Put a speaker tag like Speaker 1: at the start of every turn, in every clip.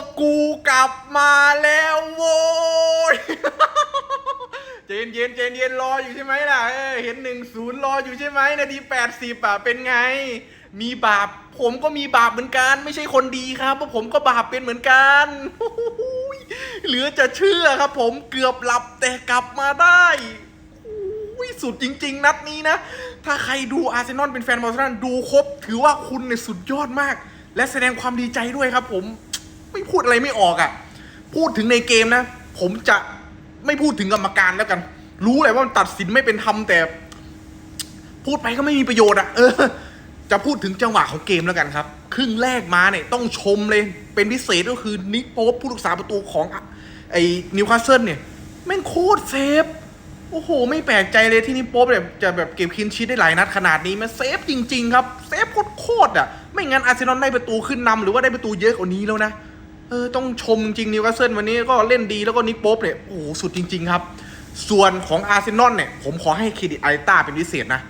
Speaker 1: กกูกลับมาแล้วโว้ย เจนเย็นเจนเย็นรออยู่ใช่ไหมล่ะเออเห็นหนึ่งศูนย์รออยู่ใช่ไหมนาทีแปดสิบอะเป็นไง มีบาปผมก็มีบาปเหมือนกัน ไม่ใช่คนดีครับเพราะผมก็บาปเป็นเหมือนกันเหลือจะเชื่อครับผมเกือบหลับแต่กลับมาได้สุดจริง ๆ นัดนี้นะ ถ้าใครดูอาร์เซนอลเป็นแฟนบอลนันดูครบ ถือว่าคุณเนี่ยสุดยอดมาก และแสดงความดีใจด้วยครับผม ไม่พูดอะไรไม่ออกอะ พูดถึงในเกมนะ ผมจะไม่พูดถึงกรรมการแล้วกัน รู้เลยว่ามันตัดสินไม่เป็นธรรมแต่ พูดไปก็ไม่มีประโยชน์อะ เออ จะพูดถึงจังหวะของเกมแล้วกันครับ ครึ่งแรกมาเนี่ยต้องชมเลย เป็นพิเศษก็คือนิโป๊ปผู้รักษาประตูของไอ้นิวคาสเซิลเนี่ยแม่งโคตรเซฟโอ้โห ไม่แปลกใจเลยที่นิโป๊ปแบบจะแบบเก็บคินชีตได้หลายนัดขนาดนี้มันเซฟจริง ๆ ครับ เซฟโคตรๆอะ ไม่งั้นอาร์เซนอลได้ประตูขึ้นนำหรือว่าได้ประตูเยอะกว่านี้แล้วนะ เออต้องชมจริงนิวคาสเซิลวันนี้ก็เล่นดีแล้วก็นิกโป๊ปเนี่ยโอ้โหสุดจริง ๆ ครับ ส่วนของอาร์เซนอลเนี่ย ผมขอให้เครดิตอาริต้าเป็นพิเศษนะ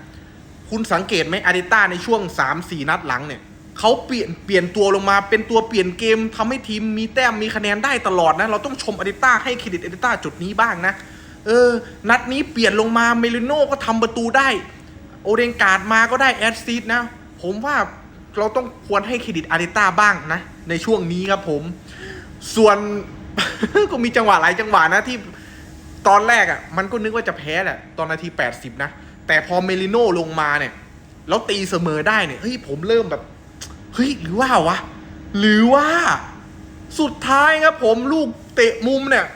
Speaker 1: คุณสังเกตไหมอาริต้าในช่วง 3-4 นัดหลังเนี่ยเขาเปลี่ยนเปลี่ยนตัวลงมาเป็นตัวเปลี่ยนเกมทำให้ทีมมีแต้มมีคะแนนได้ตลอดนะ เราต้องชมอาริต้าให้เครดิตอาริต้าจุดนี้บ้างนะเออ นัดนี้เปลี่ยนลงมาเมลิโน่ก็ทำประตูได้ โอเดนการ์ดมาก็ได้แอดซีดนะ ผมว่า เราต้องควรให้เครดิตอาริต้าบ้างนะ ในช่วงนี้ครับผม ส่วน ก็มีจังหวะหลายจังหวะนะที่ตอนแรกอะ มันก็นึกว่าจะแพ้แหละตอนนาที 80 นะ แต่พอเมลิโน่ลงมาเนี่ย แล้วตีเสมอได้เนี่ยเฮ้ยผมเริ่มแบบเฮ้ยหรือว่าวะ หรือว่าสุดท้ายครับผมลูกเตะมุมเนี่ย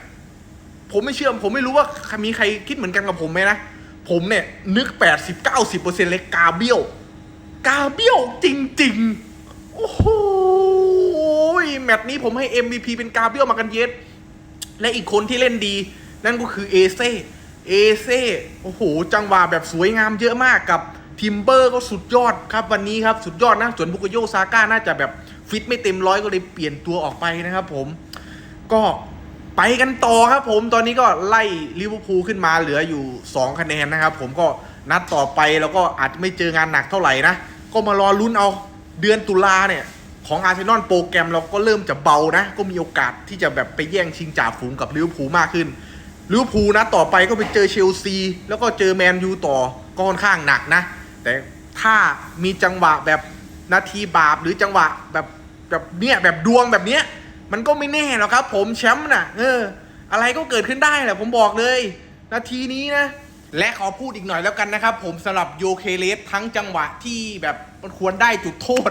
Speaker 1: ผมไม่เชื่อผมไม่รู้ว่ามีใครคิดเหมือนกันกับผมไหมนะ ผมเนี่ย นึก 80-90%เลยกาเบียว กาเบี้ยวจริง ๆ โอ้โหแมตช์นี้ผมให้ MVP เป็นกาเบี้ยวมากันเยสและอีกคนที่เล่นดี นั่นก็คือเอเซ่เอเซ่โอ้โห จังหวะแบบสวยงามเยอะมากกับทิมเบอร์ก็สุดยอดครับวันนี้ครับ สุดยอดนะ ส่วนบุกโยซาก้าน่าจะแบบฟิตไม่เต็มร้อยก็เลยเปลี่ยนตัวออกไปนะครับผม ก็ไปกันต่อครับผมตอนนี้ก็ไล่ลิเวอร์พูลขึ้นมาเหลืออยู่ 2 คะแนนนะครับผมก็นัดต่อไปแล้วก็อาจจะไม่เจองานหนักเท่าไหร่นะ ก็มารอลุ้นเอาเดือนตุลาเนี่ย ของอาร์เซนอลโปรแกรมเราก็เริ่มจะเบานะ ก็มีโอกาสที่จะแบบไปแย่งชิงจ่าฝูงกับลิเวอร์พูลมากขึ้นลิเวอร์พูลนะต่อไปก็ไปเจอเชลซี แล้วก็เจอแมนยูต่อก็ค่อนข้างหนักนะ แต่ถ้ามีจังหวะแบบนาทีบาปหรือจังหวะแบบแบบเนี้ยแบบดวงแบบเนี้ยมันก็ไม่แน่หรอกครับ ผมแชมป์น่ะ เออ อะไรก็เกิดขึ้นได้แหละผมบอกเลย นาทีนี้นะ และขอพูดอีกหน่อยแล้วกันนะครับ ผมสำหรับโยเคเลสทั้งจังหวะที่แบบมันควรได้จุดโทษ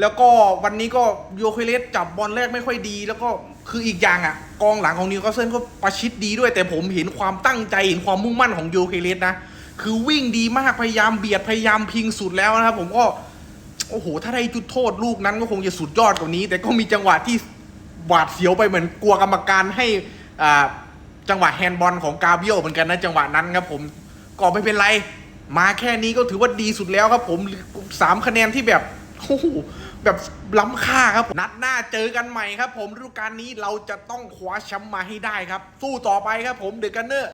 Speaker 1: แล้วก็วันนี้ก็โยเคเลสจับบอลแรกไม่ค่อยดี แล้วก็คืออีกอย่างอะ กองหลังของนิวคาสเซิลก็ประชิดดีด้วย แต่ผมเห็นความตั้งใจเห็นความมุ่งมั่นของโยเคเลสนะคือวิ่งดีมากพยายามเบียดพยายามพิงสุดแล้วนะครับผมก็โอ้โห ถ้าได้จุดโทษลูกนั้นก็คงจะสุดยอดกว่านี้ แต่ก็มีจังหวะที่หวาดเสียวไปเหมือนกลัวกรรมการให้อ่า จังหวะแฮนด์บอลของกาเบียลเหมือนกันนะจังหวะนั้นครับผมก็ไม่เป็นไร มาแค่นี้ก็ถือว่าดีสุดแล้วครับผมสามคะแนนที่แบบโอ้โหแบบล้ำค่าครับนัดหน้าเจอกันใหม่ครับผมฤดูกาลนี้เราจะต้องคว้าแชมป์มาให้ได้ครับ สู้ต่อไปครับผมเดอะกันเนอร์